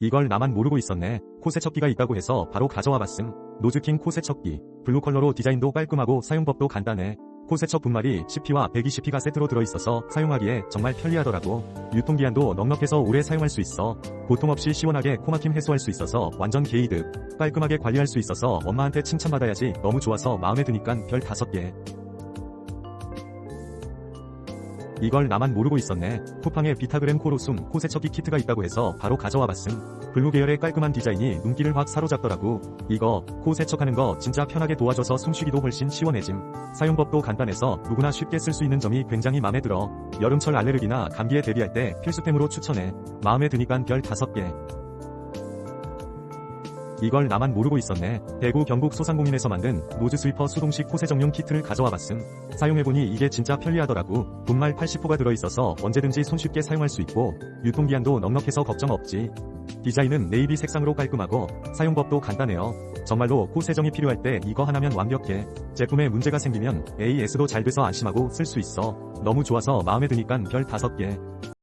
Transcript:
이걸 나만 모르고 있었네. 코 세척기가 있다고 해서 바로 가져와 봤음. 노즈킹 코 세척기. 블루 컬러로 디자인도 깔끔하고 사용법도 간단해. 코 세척 분말이 10P와 120P가 세트로 들어있어서 사용하기에 정말 편리하더라고. 유통기한도 넉넉해서 오래 사용할 수 있어. 고통 없이 시원하게 코막힘 해소할 수 있어서 완전 개이득. 깔끔하게 관리할 수 있어서 엄마한테 칭찬받아야지 너무 좋아서 마음에 드니깐 별 5개. 이걸 나만 모르고 있었네. 쿠팡에 비타그램 코로숨 코 세척기 키트가 있다고 해서 바로 가져와 봤음. 블루 계열의 깔끔한 디자인이 눈길을 확 사로잡더라고. 이거 코 세척하는 거 진짜 편하게 도와줘서 숨쉬기도 훨씬 시원해짐. 사용법도 간단해서 누구나 쉽게 쓸 수 있는 점이 굉장히 마음에 들어. 여름철 알레르기나 감기에 대비할 때 필수템으로 추천해. 마음에 드니깐 별 5개. 이걸 나만 모르고 있었네. 대구 경북 소상공인에서 만든 노즈 스위퍼 수동식 코세 정용 키트를 가져와 봤음. 사용해보니 이게 진짜 편리하더라고. 분말 80호가 들어있어서 언제든지 손쉽게 사용할 수 있고 유통기한도 넉넉해서 걱정 없지. 디자인은 네이비 색상으로 깔끔하고 사용법도 간단해요. 정말로 코 세정이 필요할 때 이거 하나면 완벽해. 제품에 문제가 생기면 AS도 잘 돼서 안심하고 쓸 수 있어. 너무 좋아서 마음에 드니깐 별 5개.